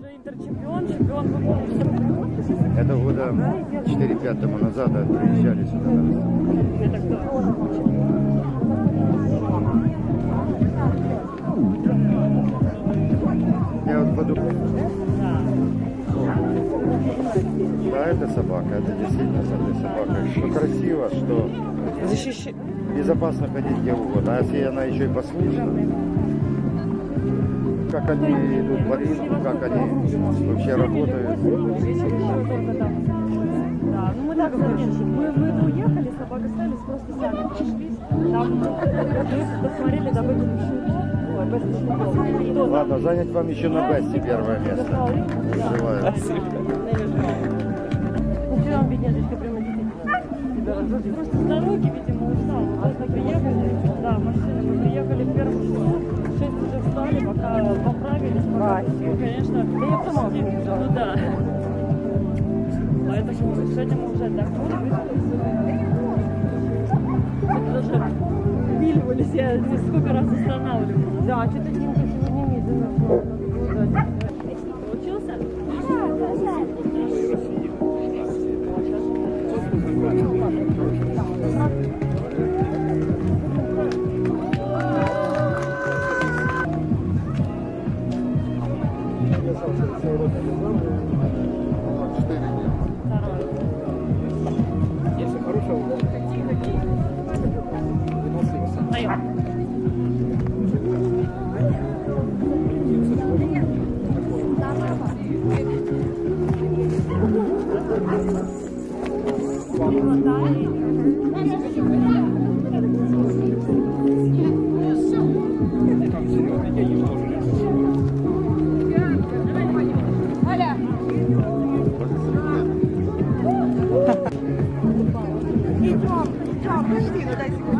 Интерчемпион, чемпион по полу. Это года 4-5 тому назад приезжали сюда. Это кто? Я вот подумал, Да. это собака, это действительно собака. Что красиво, что Защищи... безопасно ходить где угодно. А если она еще и послушна, как они идут по риску, как они вообще работают. Да, ну мы так мы, мы уехали, собака остались, просто сами прошлись. Там мы посмотрели, да, там? Ладно, занять вам еще на Бесте первое место. Желаю. Ну, вчера бедняжечка прямо действительно. Просто с дороги, видимо, Сьогодні ми вже отдохнули. Потому что пиливались, я сколько раз останавливалась. Да, что-то Димка сегодня медленно Получился? Я сам все уроки не знал, 4 дня. basically